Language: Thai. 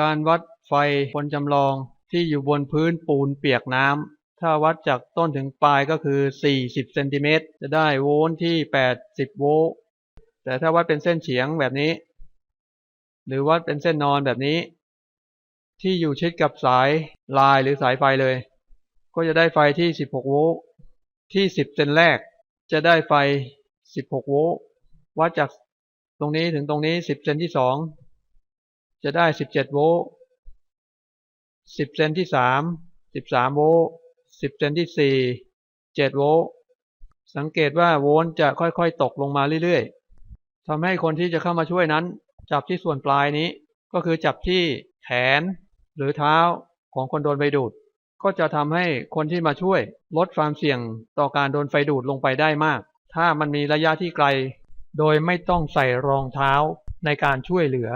การวัดไฟบนจำลองที่อยู่บนพื้นปูนเปียกน้ำ ถ้าวัดจากต้นถึงปลายก็คือ 40 เซนติเมตร จะได้โวลต์ที่ 80 โวลต์ แต่ถ้าวัดเป็นเส้นเฉียงแบบนี้ หรือวัดเป็นเส้นนอนแบบนี้ ที่อยู่ชิดกับสายลายหรือสายไฟเลย ก็จะได้ไฟที่ 16 โวลต์ ที่ 10 เซนแรก จะได้ไฟ 16 โวลต์ วัดจากตรงนี้ถึงตรงนี้ 10 เซนที่ 2 จะได้17โวลต์10เซนที่3 13โวลต์10เซนที่4 7โวลต์สังเกตว่าโวลต์จะค่อยๆ ตกลงมาเรื่อยๆทำให้คนที่จะเข้ามาช่วยนั้น จับที่ส่วนปลายนี้ ก็คือจับที่แขนหรือเท้าของคนโดนไฟดูด ก็จะทำให้คนที่มาช่วยลดความเสี่ยงต่อการโดนไฟดูดลงไปได้มาก ถ้ามันมีระยะที่ไกล โดยไม่ต้องใส่รองเท้าในการช่วยเหลือ